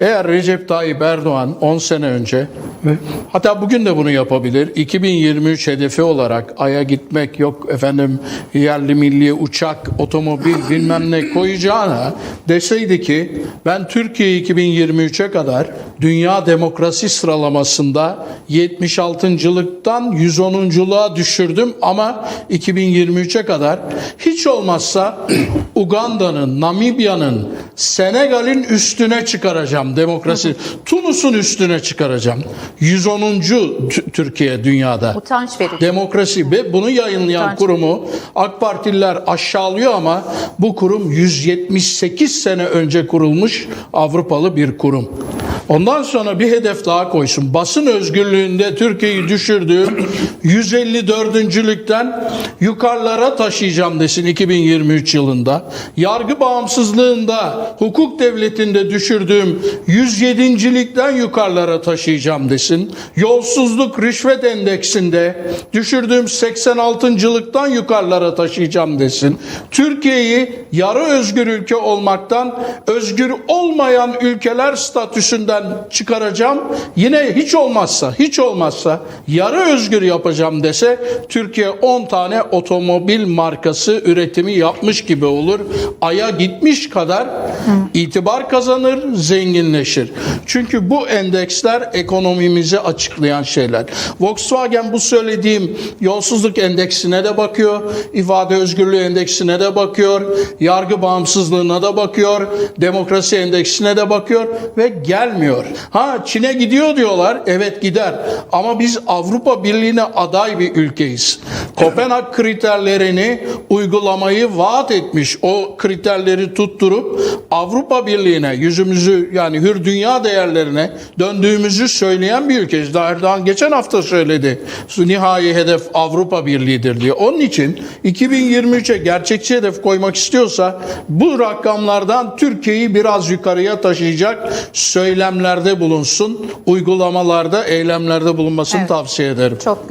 Eğer Recep Tayyip Erdoğan 10 sene önce ve hatta bugün de bunu yapabilir. 2023 hedefi olarak Ay'a gitmek yok efendim yerli milli uçak, otomobil bilmem ne koyacağına deseydi ki ben Türkiye 2023'e kadar dünya demokrasi sıralamasında 76.lıktan 110.luğa düşürdüm ama 2023'e kadar hiç olmazsa Uganda'nın, Namibya'nın, Senegal'in üstüne çıkaracağım demokrasi. Tunus'un üstüne çıkaracağım. 110. Tü- Türkiye dünyada. Utanç verici. Demokrasi ve bunu yayınlayan Utanç. kurumu AK Partililer aşağılıyor ama bu kurum 178 sene önce kurulmuş Avrupalı bir kurum. Ondan sonra bir hedef daha koysun. Basın özgürlüğünde Türkiye'yi düşürdüğüm 154. yukarılara taşıyacağım desin 2023 yılında. Yargı bağımsızlığında, hukuk devletinde düşürdüğüm 107.likten yukarılara taşıyacağım desin. Yolsuzluk rüşvet endeksinde düşürdüğüm 86.lıktan yukarılara taşıyacağım desin. Türkiye'yi yarı özgür ülke olmaktan özgür olmayan ülkeler statüsünden çıkaracağım. Yine hiç olmazsa, hiç olmazsa yarı özgür yapacağım dese Türkiye 10 tane otomobil markası üretimi yapmış gibi olur. Aya gitmiş kadar itibar kazanır, zenginleşir. Çünkü bu endeksler ekonomimizi açıklayan şeyler. Volkswagen bu söylediğim yolsuzluk endeksine de bakıyor, ifade özgürlüğü endeksine de bakıyor, yargı bağımsızlığına da bakıyor, demokrasi endeksine de bakıyor ve gelmiyor. Ha Çin'e gidiyor diyorlar. Evet gider. Ama biz Avrupa Birliği'ne aday bir ülkeyiz. Kopenhag kriterlerini uygulamayı vaat etmiş. O kriterleri tutturup Avrupa Birliği'ne yüzümüzü yani hür dünya değerlerine döndüğümüzü söyleyen bir. Daha Erdoğan geçen hafta söyledi. Nihai hedef Avrupa Birliği'dir diye. Onun için 2023'e gerçekçi hedef koymak istiyorsa bu rakamlardan Türkiye'yi biraz yukarıya taşıyacak söylemlerde bulunsun. Uygulamalarda, eylemlerde bulunmasını Evet. tavsiye ederim. Çok